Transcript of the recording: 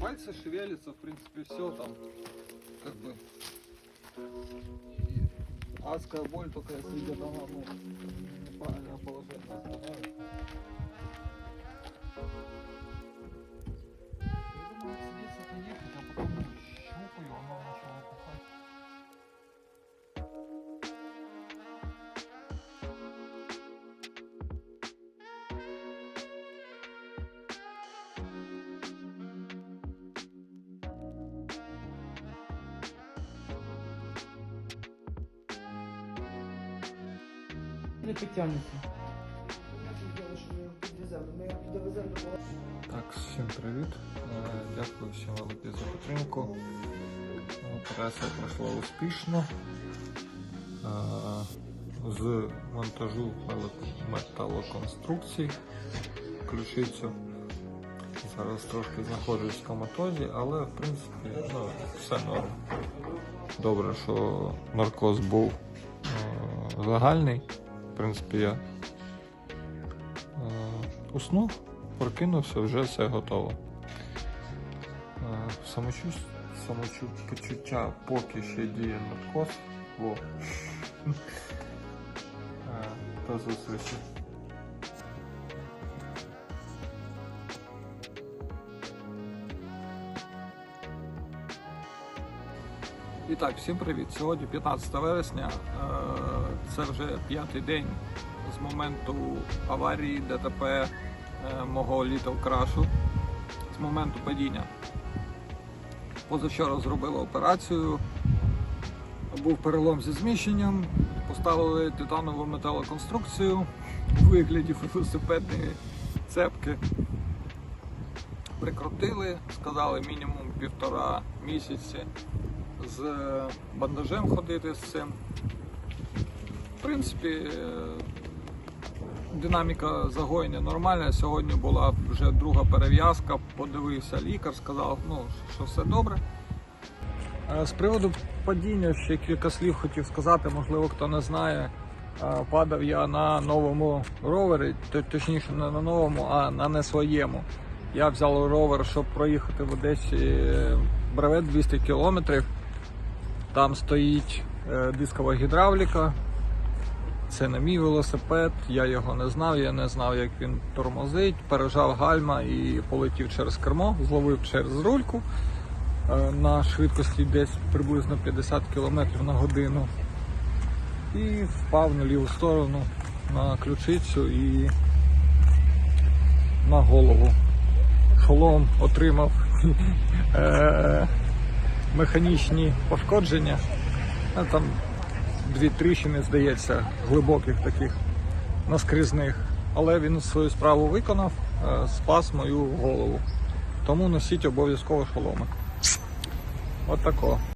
пальцы шевелятся, в принципе, все там, как бы. Адская боль только если где-то ну, неправильное положение Не підтягнеться. Так, всім привіт. Е, Дякую всім велике за підтримку. Операція пройшла успішно. Е, З монтажу металоконструкцій ключицю. Зараз трошки знаходжусь в коматозі, але в принципі ну, все норм. Добре, що наркоз був е, загальний. Принципі, я е, уснув, прокинувся, вже все готово. Е, самочуття поки ще діє наркоз. Во. Е, До зустрічі. І так, всім привіт. Сьогодні 15 вересня. Е, Це вже п'ятий день з моменту аварії ДТП е, мого Little Crash, з моменту падіння. Позавчора зробили операцію. Був перелом зі зміщенням, поставили титанову металоконструкцію у вигляді велосипедної цепки. Прикрутили, сказали мінімум півтора місяці з бандажем ходити з цим. В принципі, е, динаміка загоєння нормальна. Сьогодні була вже друга перев'язка, подивився лікар, сказав, ну, що все добре. Е, З приводу падіння ще кілька слів хотів сказати, можливо, хто не знає. Е, Падав я на новому ровері, точніше не на новому, а на не своєму. Я взяв ровер, щоб проїхати в Одесі е, бревет 200 кілометрів. Там стоїть е, дискова гідравліка. Це не мій велосипед, я його не знав, я не знав, як він тормозить, пережав гальма і полетів через кермо, зловив через рульку е, на швидкості десь приблизно 50 км на годину. І впав на ліву сторону на ключицю і на голову. Шолом отримав е, механічні пошкодження. А там дві тріщини, здається, глибоких таких наскрізних. Але він свою справу виконав, е, спас мою голову. Тому носіть обов'язково шоломи. От тако.